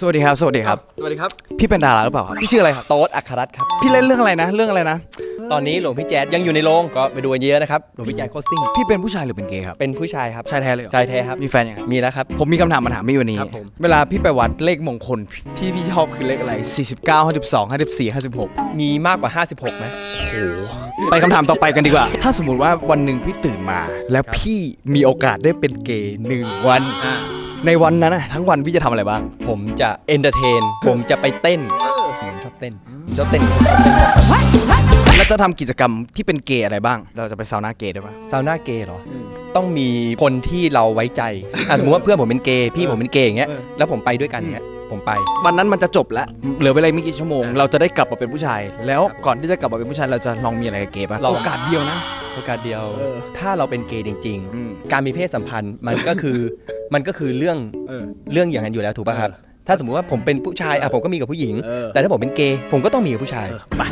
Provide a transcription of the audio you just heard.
สวัสดีครับ สวัสดีครับ สวัสดีครับ พี่เป็นดาราหรือเปล่าครับพี่ชื่ออะไรครับโต๊ดอัครรัตน์ครับ พี่เล่นเรื่องอะไรนะ เรื่องอะไรนะ ตอนนี้หลวงพี่แจ๊ดยังอยู่ในโรงก็ไปดูกันเยอะนะครับ หลวงพี่แจ๊ดโคตรซิ่ง พี่เป็นผู้ชายหรือเป็นเกย์ครับ เป็นผู้ชายครับ ชายแท้เลยเหรอชายแท้ครับ มีแฟนยังไงมีแล้วครับ ผมมีคำถามมาถามพี่วันนี้ ครับผม เวลาพี่ไปวัดเลขมงคลที่พี่ชอบคือเลขอะไร 49 52 54 56 มีมากกว่า 56ไหม ไปคำถามต่อไปกันดีกว่า ถ้าสมมติว่าวันหนึ่งพี่ตื่นมา แล้วพี่มีโอกาสได้เป็นเกย์หนึ่งวัน ในวันนั้นนะทั้งวันพี่จะทำอะไรบ้าง ผมจะเอนเตอร์เทน ผมจะไปเต้นผมชอบเต้นผมชอบเต้นผมชอบเต้นแบบแล้วจะทำกิจกรรมที่เป็นเกย์อะไรบ้าง เราจะไปซาวน่าเกย์ได้ปะซาวน่าเกย์เหรอ ต้องมีคนที่เราไว้ใจอะสมมติว่าเพื่อนผมเป็นเกย์พี่ผมเป็นเกย์อย่างเงี้ยแล้วผมไปด้วยกันเงี้ยผมไป วันนั้นมันจะจบแล้วเหลือเวลาไม่กี่ชั่วโมง เราจะได้กลับมาเป็นผู้ชาย แล้วก่อนที่จะกลับมาเป็นผู้ชายเราจะลองมีอะไรกับเกย์ปะลอง โอกาสเดียวนะ โอกาสเดียวเออถ้าเราเป็นเกย์จริง อืม ๆ การมีเพศสัมพันธ์มันก็คือ มันก็คือเรื่องเออ เรื่องอย่างนั้นอยู่แล้วถูกป่ะครับ ถ้าสมมุติว่าผมเป็นผู้ชายอะผมก็มีกับผู้หญิง เออ แต่ถ้าผมเป็นเกย์ผมก็ต้องมีกับผู้ชายไป